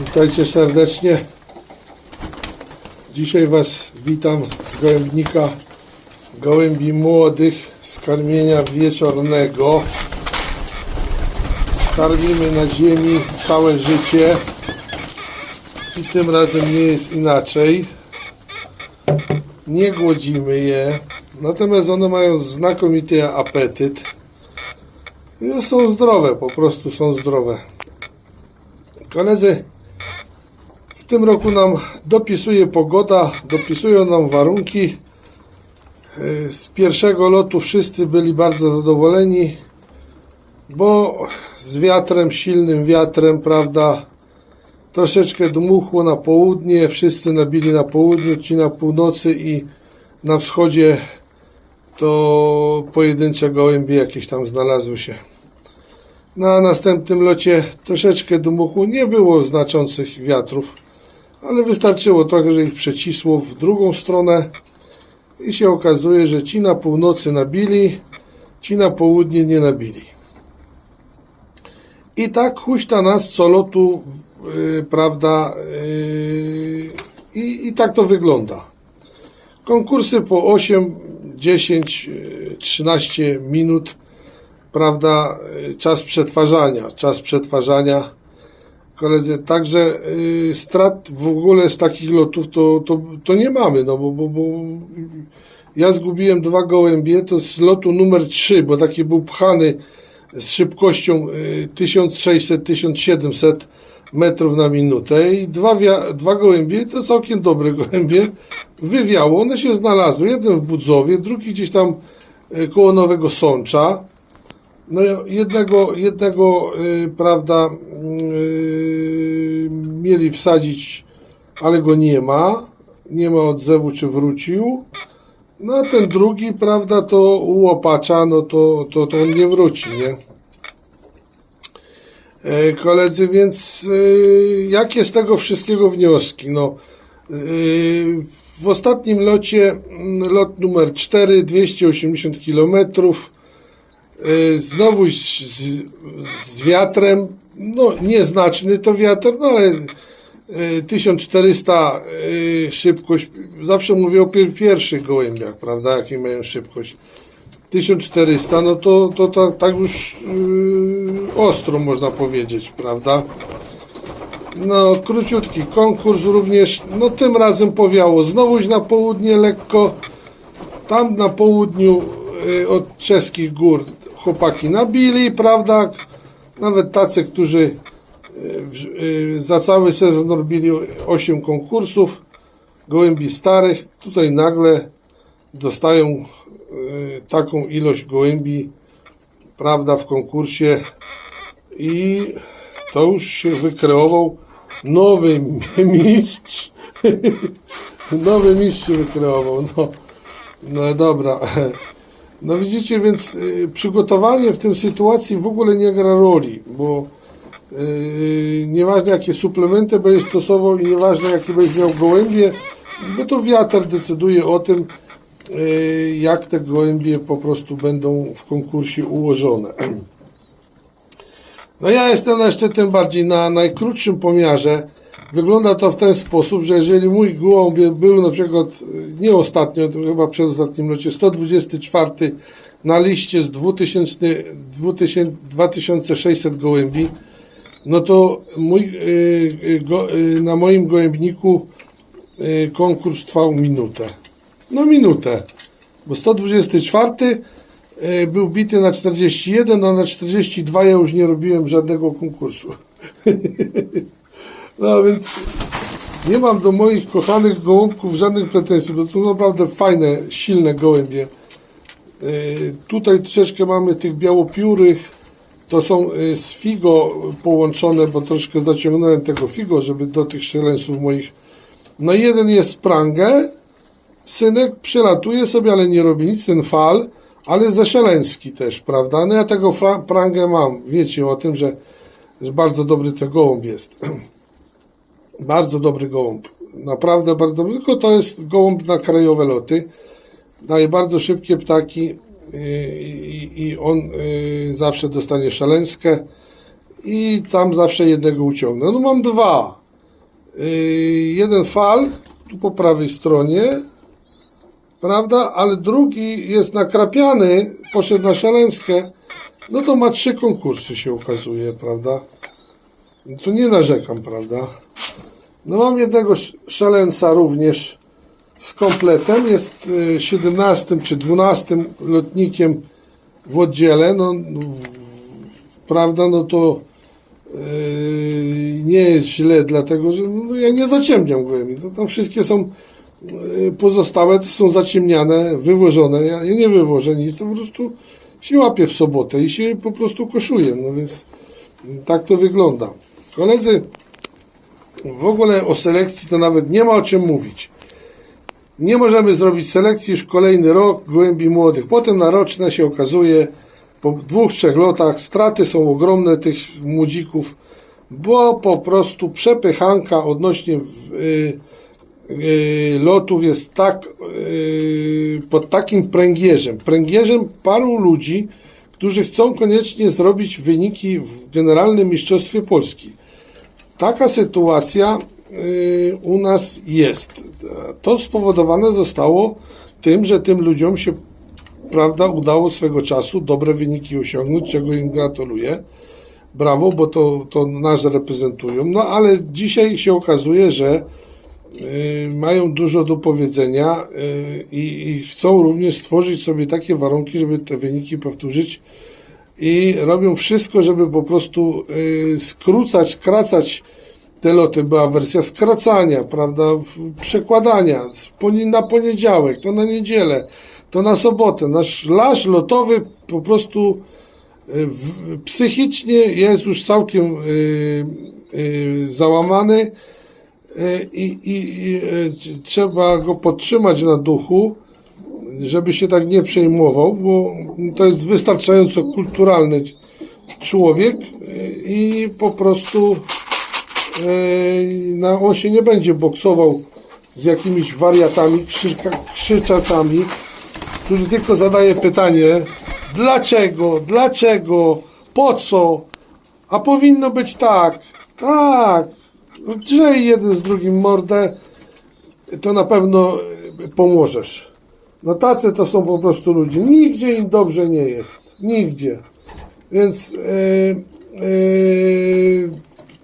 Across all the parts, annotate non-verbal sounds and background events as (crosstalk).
Witajcie serdecznie. Dzisiaj Was witam z gołębnika gołębi młodych z karmienia wieczornego. Karmimy na ziemi całe życie i tym razem nie jest inaczej. Nie głodzimy je, natomiast one mają znakomity apetyt. I są zdrowe, po prostu są zdrowe. Koledzy, tym roku nam dopisuje pogoda, dopisują nam warunki. Yy, Z pierwszego lotu wszyscy byli bardzo zadowoleni, bo z wiatrem, silnym wiatrem, prawda, troszeczkę dmuchło na południe, wszyscy nabili na południu, ci na północy i na wschodzie to pojedyncze gołębie jakieś tam znalazły się. Na następnym locie troszeczkę dmuchu, nie było znaczących wiatrów, ale wystarczyło trochę, że ich przecisło w drugą stronę i się okazuje, że ci na północy nabili, ci na południe nie nabili. I tak huśta nas co lotu, yy, prawda, yy, i, i tak to wygląda. Konkursy po 8, 10, yy, 13 minut, prawda, yy, czas przetwarzania, czas przetwarzania. Koledzy, także yy, strat w ogóle z takich lotów to, to, to nie mamy, no bo, bo, bo ja zgubiłem dwa gołębie, to z lotu numer 3, bo taki był pchany z szybkością y, 1600-1700 metrów na minutę i dwa, dwa gołębie, to całkiem dobre gołębie, wywiało, one się znalazły, jeden w Budzowie, drugi gdzieś tam y, koło Nowego Sącza, no jednego, jednego y, prawda, y, mieli wsadzić, ale go nie ma, nie ma odzewu, czy wrócił, no a ten drugi, prawda, to łopacza, no to, to, to on nie wróci, nie? E, Koledzy, więc y, jakie z tego wszystkiego wnioski? No, w ostatnim locie, mm, lot numer 4, 280 km, y, znowu z, z, wiatrem, no nieznaczny to wiatr, no ale y, 1400 y, szybkość, zawsze mówię o pier- pierwszych gołębiach, prawda, jakie mają szybkość. 1400, no to, to, to tak już yy, ostro można powiedzieć, prawda? No, króciutki konkurs również, no tym razem powiało znowuż na południe lekko, tam na południu yy, od czeskich gór chłopaki nabili, prawda? Nawet tacy, którzy w- yy, za cały sezon robili 8 konkursów, gołębi starych, tutaj nagle dostają y, taką ilość gołębi, prawda, w konkursie i to już się wykreował nowy (laughs) mistrz. (laughs) nowy mistrz się wykreował. No, no dobra. No widzicie, więc y, przygotowanie w tym sytuacji w ogóle nie gra roli, bo Yy, nieważne jakie suplementy będziesz stosował i nieważne jakie będziesz miał gołębie, bo to wiatr decyduje o tym, yy, jak te gołębie po prostu będą w konkursie ułożone. No ja jestem jeszcze tym bardziej na najkrótszym pomiarze. Wygląda to w ten sposób, że jeżeli mój gołąb był na przykład yy, nie ostatnio, to chyba przed ostatnim locie 124 na liście z 2000, 2000, 2600 gołębi, no to mój, y, y, go, na moim gołębniku konkurs trwał minutę. No minutę, bo 124 y, był bity na 41, a na 42 ja już nie robiłem żadnego konkursu. (laughs) no więc nie mam do moich kochanych gołąbków żadnych pretensji, bo to naprawdę fajne, silne gołębie. Y, Tutaj troszeczkę mamy tych białopiórych, to są y, z figo połączone, bo troszkę zaciągnąłem tego figo, żeby do tych szylensów moich. No jeden jest prangę, synek przylatuje sobie, ale nie robi nic, ten fal, ale ze szeleński też, prawda? No ja tego prangę mam, wiecie o tym, że, że bardzo dobry ten gołąb jest. (clears throat) bardzo dobry gołąb, naprawdę bardzo dobry, tylko to jest gołąb na krajowe loty daje bardzo szybkie ptaki yy, i, on yy, zawsze dostanie szaleńskę i tam zawsze jednego uciągnę. No mam dwa. Yy, jeden fal, tu po prawej stronie, prawda, ale drugi jest nakrapiany, poszedł na szaleńskę, no to ma trzy konkursy się okazuje, prawda. To nie narzekam, prawda. No mam jednego sz- szaleńca również z kompletem, jest y, 17 czy 12 lotnikiem w oddziale, no prawda, no to Yy, nie jest źle, dlatego że no, ja nie zaciemniam gołębi. To tam wszystkie są yy, pozostałe, są zaciemniane, wywożone. Ja, ja nie wywożę nic, to po prostu się łapię w sobotę i się po prostu koszuje. No więc tak to wygląda. Koledzy, w ogóle o selekcji to nawet nie ma o czym mówić. Nie możemy zrobić selekcji już kolejny rok gołębi młodych. Potem na roczne się okazuje, po dwóch, trzech lotach straty są ogromne tych młodzików, bo po prostu przepychanka odnośnie y, y, lotów jest tak y, pod takim pręgierzem. Pręgierzem paru ludzi, którzy chcą koniecznie zrobić wyniki w Generalnym Mistrzostwie Polski. Taka sytuacja y, u nas jest. To spowodowane zostało tym, że tym ludziom się prawda, udało swego czasu dobre wyniki osiągnąć, czego im gratuluję. Brawo, bo to, to nas reprezentują. No ale dzisiaj się okazuje, że y, mają dużo do powiedzenia y, i, i chcą również stworzyć sobie takie warunki, żeby te wyniki powtórzyć i robią wszystko, żeby po prostu y, skrócać, skracać te loty. Była wersja skracania, prawda, przekładania na poniedziałek, to na niedzielę, to na sobotę. Nasz lasz lotowy po prostu y, psychicznie jest już całkiem y, załamany i, i, i trzeba go podtrzymać na duchu, żeby się tak nie przejmował, bo to jest wystarczająco kulturalny człowiek y, i po prostu no, on się nie będzie boksował z jakimiś wariatami, krzyka, krzyczacami, którzy tylko zadaje pytanie dlaczego, dlaczego, po co, a powinno być tak, tak, drzej jeden z drugim mordę, to na pewno pomożesz. No tacy to są po prostu ludzie. Nigdzie im dobrze nie jest. Nigdzie. Więc yy, yy,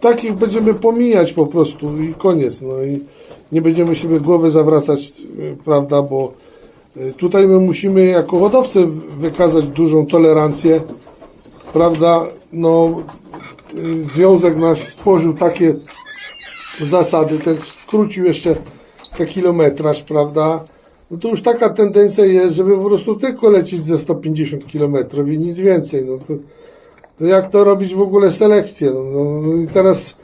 takich będziemy pomijać po prostu i koniec. No i nie będziemy sobie głowy zawracać, yy, prawda, bo tutaj my musimy jako hodowcy wykazać dużą tolerancję, prawda, no związek nasz stworzył takie zasady, ten skrócił jeszcze te kilometraż, prawda? No to już taka tendencja jest, żeby po prostu tylko lecieć ze 150 km i nic więcej. No to, to jak to robić w ogóle selekcję? No, no, no i teraz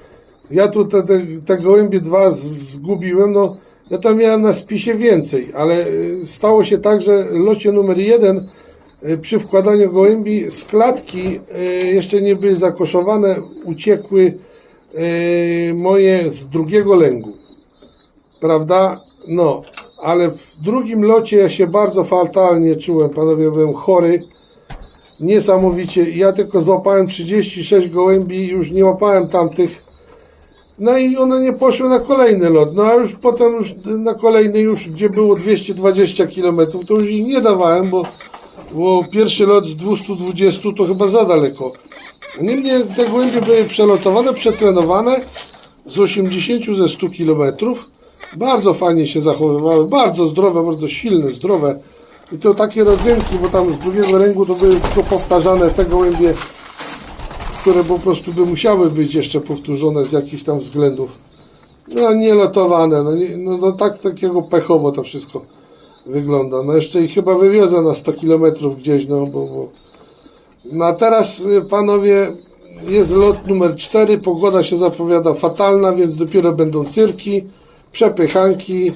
ja tu te, te, te gołębie dwa zgubiłem, no ja tam miałem na spisie więcej, ale y, stało się tak, że locie numer jeden y, przy wkładaniu gołębi z klatki y, jeszcze nie były zakoszowane, uciekły moje z drugiego lęgu prawda? No, ale w drugim locie ja się bardzo fatalnie czułem, panowie, byłem chory. Niesamowicie. Ja tylko złapałem 36 gołębi już nie łapałem tamtych. No i one nie poszły na kolejny lot. No a już potem już na kolejny już, gdzie było 220 km, to już ich nie dawałem, bo, bo pierwszy lot z 220 to chyba za daleko. Niemniej te gołębie były przelotowane, przetrenowane z 80 ze 100 kilometrów. Bardzo fajnie się zachowywały, bardzo zdrowe, bardzo silne, zdrowe. I to takie rodzynki, bo tam z drugiego ręku to były tylko powtarzane te gołębie, które po prostu by musiały być jeszcze powtórzone z jakichś tam względów. No nie lotowane, no, nie, no, no tak takiego pechowo to wszystko wygląda. No jeszcze ich chyba wywiozę na 100 kilometrów gdzieś, no bo, bo... No a teraz y, panowie jest lot numer 4, pogoda się zapowiada fatalna, więc dopiero będą cyrki, przepychanki,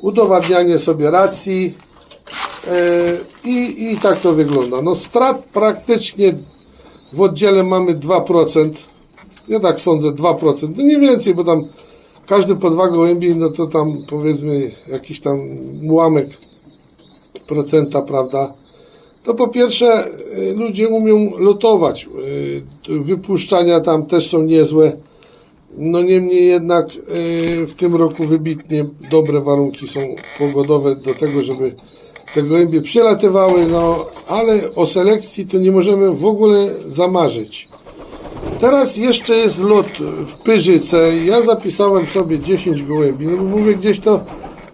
udowadnianie sobie racji yy, i, i tak to wygląda. No strat praktycznie w oddziale mamy 2%. Ja tak sądzę 2%. No nie więcej, bo tam każdy po dwa no to tam powiedzmy jakiś tam ułamek procenta, prawda? To po pierwsze y, ludzie umią lotować. Y, Wypuszczania tam też są niezłe. No niemniej jednak y, w tym roku wybitnie dobre warunki są pogodowe do tego, żeby te gołębie przelatywały, no ale o selekcji to nie możemy w ogóle zamarzyć. Teraz jeszcze jest lot w Pyrzyce. Ja zapisałem sobie 10 gołębi. No bo mówię, gdzieś to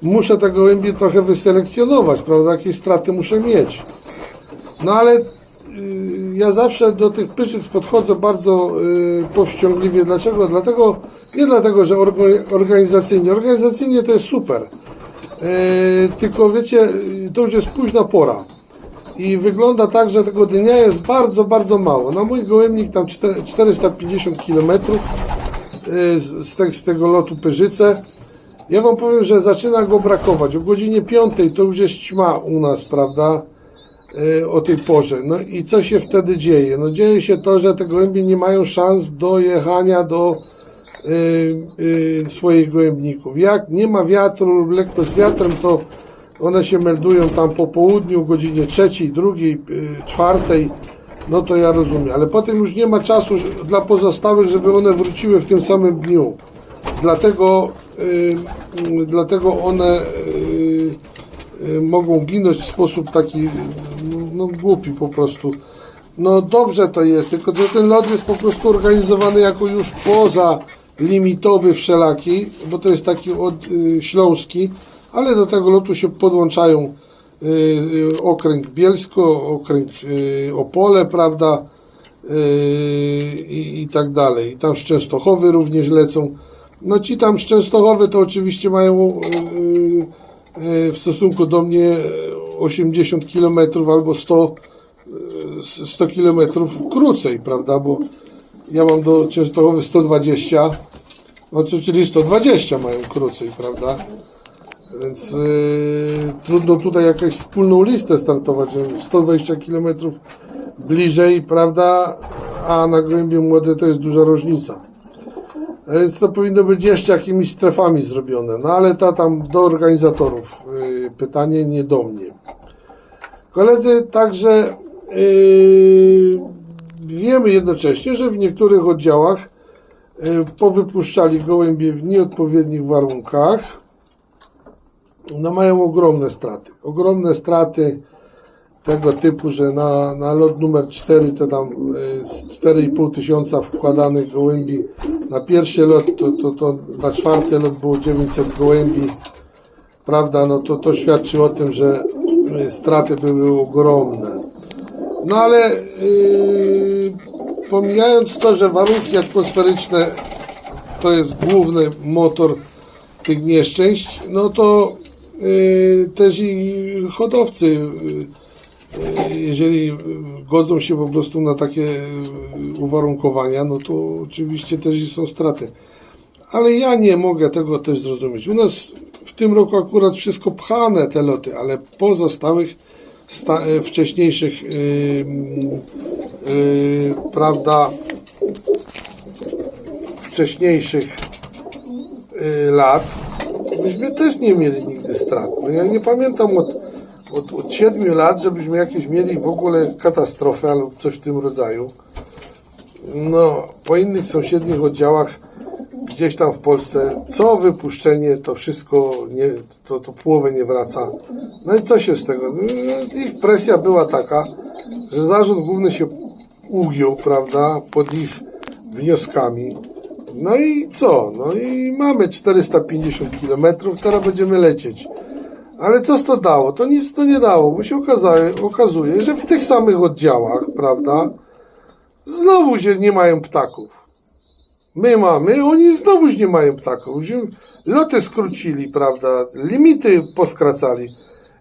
muszę te gołębie trochę wyselekcjonować, prawda? Jakie straty muszę mieć. No ale ja zawsze do tych pyszyc podchodzę bardzo y, powściągliwie. Dlaczego? Dlatego, nie dlatego, że orga- organizacyjnie. Organizacyjnie to jest super. E, tylko wiecie, y, to już jest późna pora. I wygląda tak, że tego dnia jest bardzo, bardzo mało. Na mój gołębnik tam czte- 450 km z tego lotu Pyrzyce. Ja wam powiem, że zaczyna go brakować. O godzinie 5 to już jest ćma u nas, prawda? E, o tej porze. No i co się wtedy dzieje? No dzieje się to, że te gołębie nie mają szans do jechania do y, y, swoich gołębników. Jak nie ma wiatru lub lekko z wiatrem, to one się meldują tam po południu, godzinie trzeciej, drugiej, y, czwartej. No to ja rozumiem, ale potem już nie ma czasu dla pozostałych, żeby one wróciły w tym samym dniu. Dlatego, y, y, dlatego one y, y, mogą ginąć w sposób taki no, głupi po prostu. No dobrze to jest, tylko że ten lot jest po prostu organizowany jako już poza limitowy wszelaki, bo to jest taki od y, śląski, ale do tego lotu się podłączają y, y, okręg Bielsko, okręg y, Opole, prawda, y, i, i tak dalej. I tam z Częstochowy również lecą. No ci tam z Częstochowy to oczywiście mają y, y, w stosunku do mnie 80 km albo 100 y, 100 km krócej, prawda, bo ja mam do Częstochowy 120, no czyli 120 mają krócej, prawda, więc yy, trudno tutaj jakąś wspólną listę startować, że 120 km bliżej, prawda, a na Gołębie Młode to jest duża różnica. Więc to powinno być jeszcze jakimiś strefami zrobione, no ale to tam do organizatorów yy, pytanie, nie do mnie. Koledzy, także yy, wiemy jednocześnie, że w niektórych oddziałach yy, powypuszczali gołębie w nieodpowiednich warunkach. No mają ogromne straty. Ogromne straty tego typu, że na, na lot numer 4 to tam yy, z 4,5 tysiąca wkładanych gołębi na pierwszy lot, to, to, to na czwarty lot było 900 gołębi prawda, no to to świadczy o tym, że y, straty były ogromne. No ale yy, pomijając to, że warunki atmosferyczne to jest główny motor tych nieszczęść, no to yy, też i hodowcy, yy, jeżeli godzą się po prostu na takie yy, uwarunkowania, no to oczywiście też są straty. Ale ja nie mogę tego też zrozumieć. U nas w tym roku akurat wszystko pchane te loty, ale pozostałych sta- e, wcześniejszych yy, yy, prawda wcześniejszych yy, lat myśmy też nie mieli nigdy strat. No ja nie pamiętam od, od, od 7 lat, żebyśmy jakieś mieli w ogóle katastrofę albo coś w tym rodzaju. No, po innych sąsiednich oddziałach gdzieś tam w Polsce, co wypuszczenie, to wszystko, nie, to, to połowę nie wraca. No i co się z tego? No, Ich presja była taka, że zarząd główny się ugiął, prawda, pod ich wnioskami. No i co? No i mamy 450 km, teraz będziemy lecieć. Ale co to dało? To nic to nie dało, bo się okazuje, okazuje, że w tych samych oddziałach, prawda, znowu się nie mają ptaków. My mamy, oni znowuż nie mają ptaków. Loty skrócili, prawda? Limity poskracali.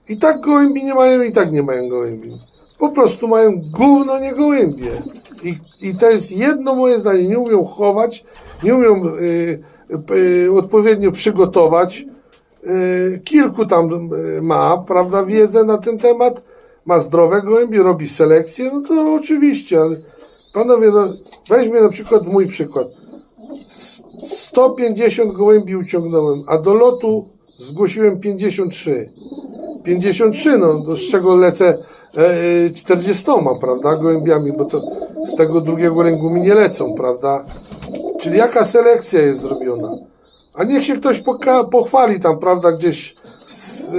I tak gołębi nie mają, i tak nie mają gołębi. Po prostu mają gówno, nie gołębie. I, I to jest jedno moje zdanie. Nie umią chować, nie umią y, y, odpowiednio przygotować. Y, kilku tam y, ma, prawda, wiedzę na ten temat. Ma zdrowe gołębie, robi selekcję, no to oczywiście, ale panowie, no, weźmy na przykład mój przykład. 150 gołębi uciągnąłem, a do lotu zgłosiłem 53. 53, no, do- z czego lecę e, e, 40, prawda, gołębiami, bo to z tego drugiego ręgu mi nie lecą, prawda. Czyli jaka selekcja jest zrobiona. A niech się ktoś pochwali tam, prawda, gdzieś z,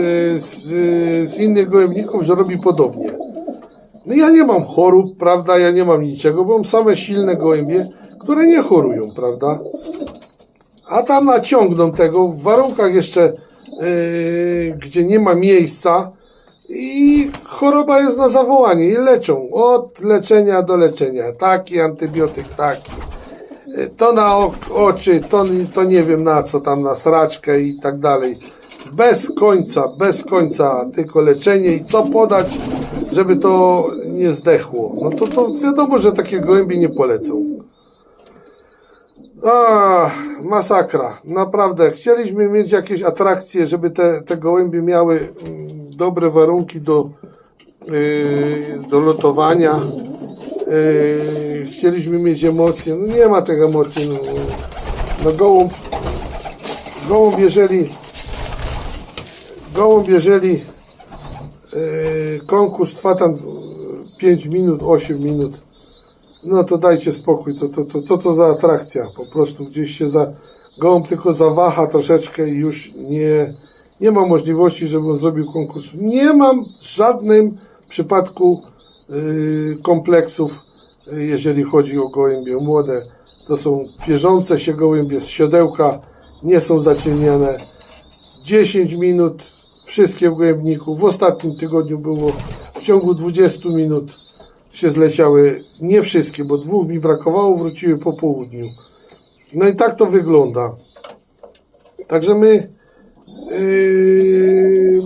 z, z innych gołębników, że robi podobnie. No ja nie mam chorób, prawda, ja nie mam niczego, bo mam same silne gołębie, które nie chorują, prawda. A tam naciągną tego w warunkach jeszcze, yy, gdzie nie ma miejsca i choroba jest na zawołanie i leczą. Od leczenia do leczenia. Taki antybiotyk, taki. To na oczy, to, to nie wiem na co tam, na sraczkę i tak dalej. Bez końca, bez końca tylko leczenie i co podać, żeby to nie zdechło. No to, to wiadomo, że takie gołębie nie polecą. A, masakra. Naprawdę. Chcieliśmy mieć jakieś atrakcje, żeby te, te gołębie miały mm, dobre warunki do, yy, do lotowania. Yy, chcieliśmy mieć emocje. No nie ma tych emocji. No, no gołąb, gołąb jeżeli gołąb jeżeli yy, konkurs trwa tam 5 minut, 8 minut, no to dajcie spokój, to, to, to, to, to za atrakcja, po prostu gdzieś się za, gołąb tylko zawaha troszeczkę i już nie, nie ma możliwości, żeby on zrobił konkurs. Nie mam w żadnym przypadku yy, kompleksów, jeżeli chodzi o gołębie młode. To są pierzące się gołębie z siodełka, nie są zacieniane. 10 minut, wszystkie w gołębniku. W ostatnim tygodniu było w ciągu 20 minut się zleciały, nie wszystkie, bo dwóch mi brakowało, wróciły po południu. No i tak to wygląda. Także my yy,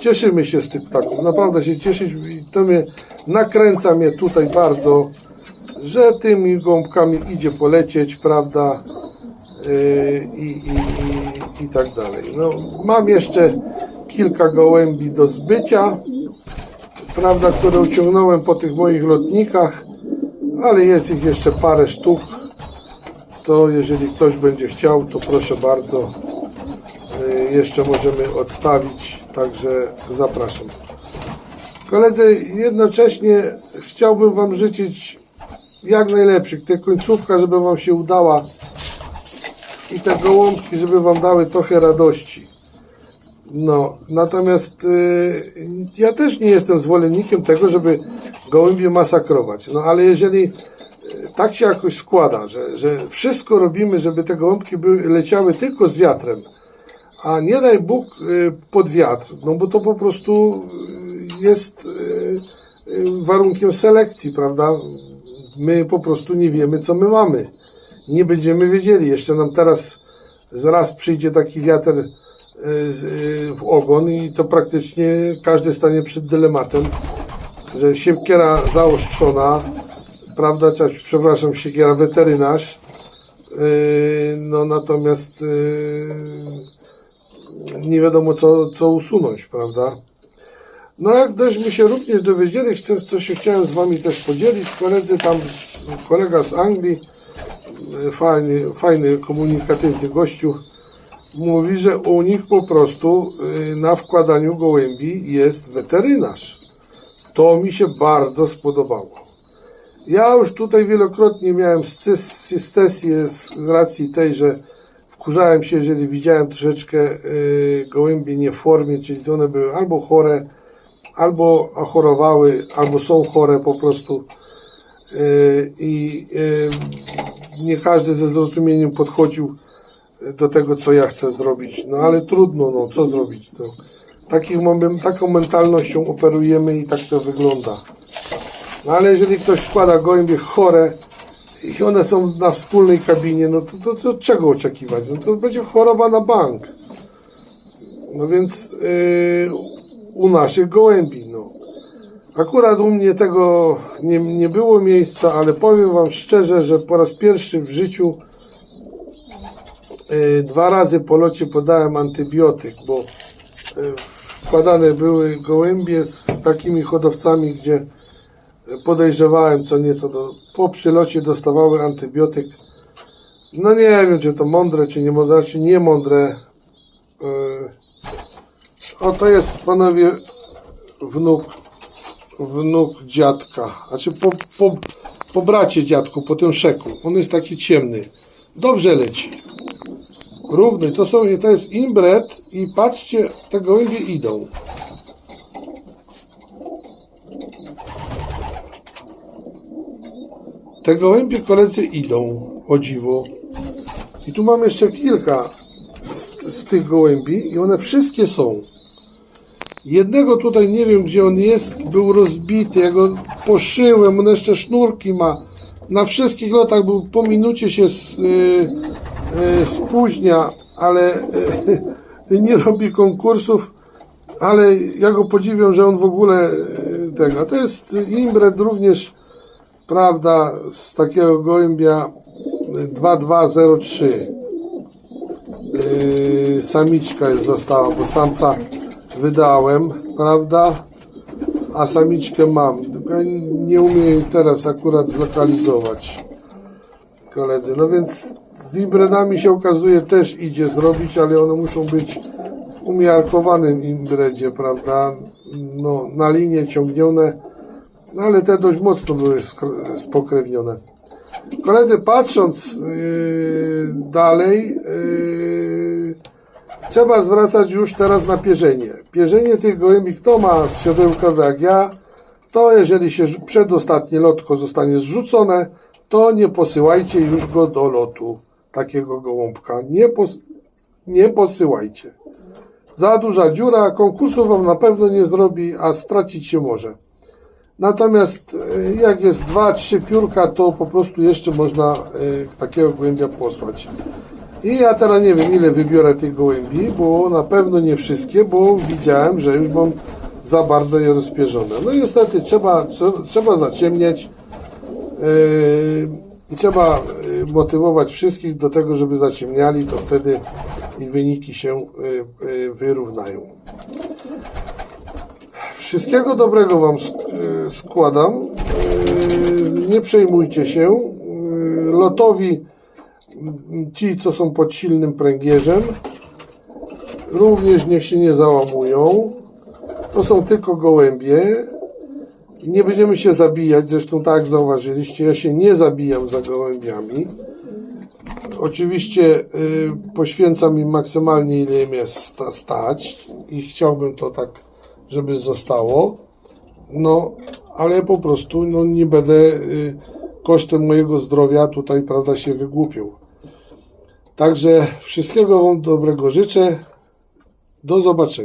cieszymy się z tych ptaków. Naprawdę się cieszyć i to mnie nakręca mnie tutaj bardzo, że tymi gąbkami idzie polecieć, prawda? Yy, i, i, i, i tak dalej. No, mam jeszcze kilka gołębi do zbycia, prawda, które uciągnąłem po tych moich lotnikach, ale jest ich jeszcze parę sztuk. To jeżeli ktoś będzie chciał, to proszę bardzo, yy, jeszcze możemy odstawić, także zapraszam. Koledzy, jednocześnie chciałbym Wam życzyć jak najlepszych. Te końcówka, żeby Wam się udała i te gołąbki, żeby wam dały trochę radości. No, natomiast y, ja też nie jestem zwolennikiem tego, żeby gołębie masakrować. No, ale jeżeli y, tak się jakoś składa, że, że wszystko robimy, żeby te gołąbki były, leciały tylko z wiatrem, a nie daj Bóg y, pod wiatr, no bo to po prostu jest y, y, warunkiem selekcji, prawda? My po prostu nie wiemy, co my mamy nie będziemy wiedzieli. Jeszcze nam teraz zaraz przyjdzie taki wiatr e, w ogon i to praktycznie każdy stanie przed dylematem, że siekiera zaostrzona, prawda, przepraszam, siekiera weterynarz, no natomiast nie wiadomo co, co usunąć, prawda. No jak żeśmy się również dowiedzieli, chcę- co się chciałem z Wami też podzielić, koledzy tam, kolega z Anglii, fajny, fajny, komunikatywny gościu, mówi, że u nich po prostu y, na wkładaniu gołębi jest weterynarz. To mi się bardzo spodobało. Ja już tutaj wielokrotnie miałem sesję z racji tej, że wkurzałem się, jeżeli widziałem troszeczkę y, gołębie nie w formie, czyli one były albo chore, albo chorowały, albo są chore po prostu. Y, I y, nie każdy ze zrozumieniem podchodził do tego, co ja chcę zrobić. No ale trudno, no co zrobić? To, takich mamy, taką mentalnością operujemy i tak to wygląda. No ale jeżeli ktoś wkłada gołębie chore i one są na wspólnej kabinie, no to, to, to czego oczekiwać? No to będzie choroba na bank. No więc yy, u naszych gołębi, no. Akurat u mnie tego nie, nie było miejsca, ale powiem Wam szczerze, że po raz pierwszy w życiu y, dwa razy po locie podałem antybiotyk, bo y, wkładane były gołębie z takimi hodowcami, gdzie podejrzewałem co nieco, do, po przylocie dostawały antybiotyk. No nie wiem, czy to mądre, czy nie mądre, czy nie mądre. Y, o, to jest panowie wnuk wnuk dziadka. Znaczy po, po, po bracie dziadku, po tym szeku. On jest taki ciemny. Dobrze leci. Równy. To, są, to jest inbred i patrzcie, te gołębie idą. Te gołębie koledzy idą, o dziwo. I tu mam jeszcze kilka z, z tych gołębi i one wszystkie są. Jednego tutaj nie wiem gdzie on jest, był rozbity, ja go poszyłem, on jeszcze sznurki ma. Na wszystkich lotach był po minucie się s- y, y, spóźnia, ale y, (laughs) nie robi konkursów, ale ja go podziwiam, że on w ogóle tego. A to jest imbred również, prawda, z takiego gołębia y, 2203. Yy, samiczka jest została, bo samca wydałem, prawda? A samiczkę mam. Nie umiem jej teraz akurat zlokalizować. Koledzy, no więc z imbredami się okazuje też idzie zrobić, ale one muszą być w umiarkowanym imbredzie, prawda? No, na linię ciągnione, no ale te dość mocno były spokrewnione. Koledzy, patrząc yy, dalej, yy, trzeba zwracać już teraz na pierzenie. Pierzenie tych gołębi, kto ma z siodełka tak ja, to jeżeli się przedostatnie lotko zostanie zrzucone, to nie posyłajcie już go do lotu, takiego gołąbka. Nie, pos, nie posyłajcie. Za duża dziura, konkursu wam na pewno nie zrobi, a stracić się może. Natomiast e, jak jest dwa, trzy piórka, to po prostu jeszcze można e, takiego gołębia posłać. I ja teraz nie wiem ile wybiorę tych gołębi, bo na pewno nie wszystkie, bo widziałem, że już mam za bardzo je rozpierzone. No niestety trzeba, trze- trzeba zaciemniać yy, i trzeba yy, motywować wszystkich do tego, żeby zaciemniali, to wtedy i wyniki się yy, wyrównają. Wszystkiego dobrego Wam sk- składam. Nie przejmujcie się. Lotowi, ci co są pod silnym pręgierzem, również niech się nie załamują. To są tylko gołębie. I nie będziemy się zabijać, zresztą tak zauważyliście, ja się nie zabijam za gołębiami. Oczywiście y, poświęcam im maksymalnie ile im jest sta, stać i chciałbym to tak, żeby zostało. No, ale po prostu no, nie będę y, kosztem mojego zdrowia tutaj, prawda, się wygłupił. Także wszystkiego Wam dobrego życzę. Do zobaczenia.